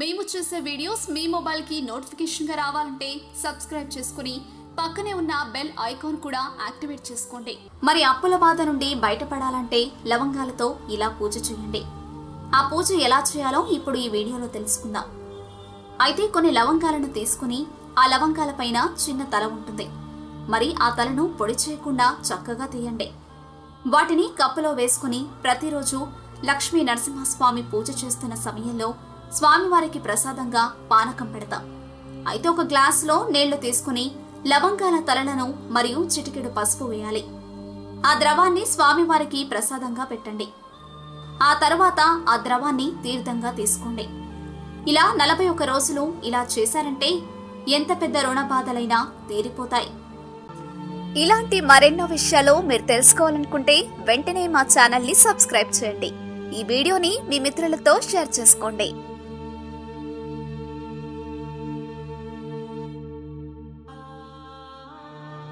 మేము చేసే వీడియోస్ మీ మొబైల్కి నోటిఫికేషన్గా రావాలంటే సబ్స్క్రైబ్ చేసుకుని పక్కనే ఉన్న బెల్ ఐకాన్ కూడా యాక్టివేట్ చేసుకోండి. మరి అప్పుల బాధ నుండి బయటపడాలంటే లవంగాలతో ఇలా పూజ చేయండి. ఆ పూజ ఎలా చేయాలో ఇప్పుడు ఈ వీడియోలో తెలుసుకుందాం. అయితే కొన్ని లవంగాలను తీసుకుని ఆ లవంగాల పైన చిన్న తల ఉంటుంది. మరి ఆ తలను పొడి చేయకుండా చక్కగా తీయండి. వాటిని కప్పులో వేసుకుని ప్రతిరోజు లక్ష్మీ నరసింహస్వామి పూజ చేస్తున్న సమయంలో స్వామివారికి ప్రసాదంగా పానకం పెడతాం. అయితే ఒక గ్లాసులో నీళ్ళు తీసుకుని లవంగాల తలలను మరియు చిటికెడు పసుపు వేయాలి. ఆ ద్రవాన్ని స్వామివారికి ప్రసాదంగా పెట్టండి. ఆ తర్వాత ఆ ద్రవాన్ని తీర్థంగా తీసుకోండి. ఇలా నలభై ఒక్క రోజులు ఇలా చేశారంటే ఎంత పెద్ద రుణ బాధలైనా తీరిపోతాయి. ఇలాంటి మరెన్నో విషయాలు మీరు తెలుసుకోవాలనుకుంటే వెంటనే మా ఛానల్ని సబ్స్క్రైబ్ చేయండి. ఈ వీడియోని మీ మిత్రులతో షేర్ చేసుకోండి.